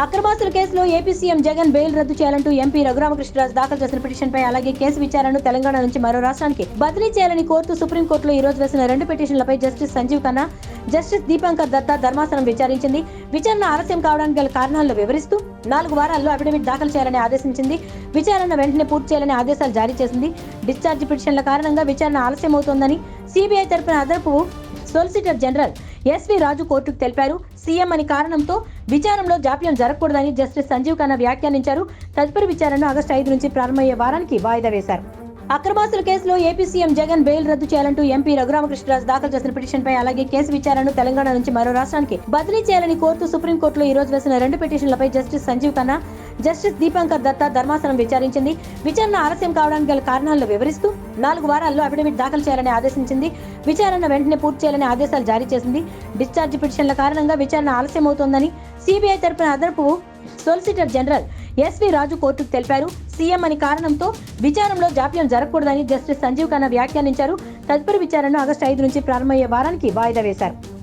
అక్రమాస్తుల కేసులో AP CM Jagan bail రద్దు చేయాలంటూ ఎంపీ రఘురామకృష్ణరాజు దాఖలు చేసిన పిటిషన్పై అలాగే కేసు విచారణను తెలంగాణ నుంచి మరో రాష్ట్రానికి బదిలీ చేయాలని కోరుతూ సుప్రీంకోర్టులో ఈ రోజు వేసిన రెండు పిటిషన్లపై జస్టిస్ సంజీవ్ ఖన్నా జస్టిస్ దీపాంకర్ దత్తా ధర్మాసనం విచారించింది. విచారణ ఆలస్యం కావడానికి గల కారణాలను వివరిస్తూ నాలుగు వారాల్లో అఫిడవిట్ దాఖలు చేయాలని ఆదేశించింది. విచారణ వెంటనే పూర్తి చేయాలని ఆదేశాలు జారీ చేసింది. డిశ్చార్జ్ పిటిషన్ల కారణంగా విచారణ ఆలస్యం అవుతోందని సిబిఐ తరపున అదనపు సొలిసిటర్ జనరల్ ఎస్వి రాజు కోర్టుకు తెలిపారు. సీఎం అని కారణంతో విచారణలో జాప్యం జరగకూడదని జస్టిస్ సంజీవ్ ఖన్నా వ్యాఖ్యానించారు. తదుపరి విచారణను ఆగస్టు ఐదు నుంచి ప్రారంభమయ్యే వారానికి వాయిదా వేశారు. అక్రమాస్తుల కేసులో ఏపీ సీఎం జగన్ బెయిల్ రద్దు చేయాలంటూ ఎంపీ రఘురామకృష్ణరాజు దాఖలు చేసిన పిటిషన్పై అలాగే కేసు విచారణను తెలంగాణ నుంచి మరో రాష్ట్రానికి బదిలీ చేయాలని కోరుతూ సుప్రీంకోర్టులో ఈ రోజు వేసిన రెండు పిటిషన్లపై జస్టిస్ సంజీవ్ ఖన్నా జస్టిస్ దీపాంకర్ దత్తా ధర్మాసనం విచారించింది. విచారణ ఆలస్యం కావడానికి గల కారణాలను వివరిస్తూ నాలుగు వారాల్లో అఫిడవిట్ దాఖలు చేయాలని ఆదేశించింది. విచారణ వెంటనే పూర్తి చేయాలని ఆదేశాలు జారీ చేసింది. డిశ్చార్జ్ పిటిషన్ల కారణంగా విచారణ ఆలస్యం అవుతోందని సిబిఐ తరపున అదనపు సొలిసిటర్ జనరల్ ఎస్వి రాజు కోర్టుకు తెలిపారు. సీఎం అని కారణంతో విచారణలో జాప్యం జరగకూడదని జస్టిస్ సంజీవ్ ఖన్నా వ్యాఖ్యానించారు. తదుపరి విచారణను ఆగస్టు ఐదు నుంచి ప్రారంభమయ్యే వారానికి వాయిదా వేశారు.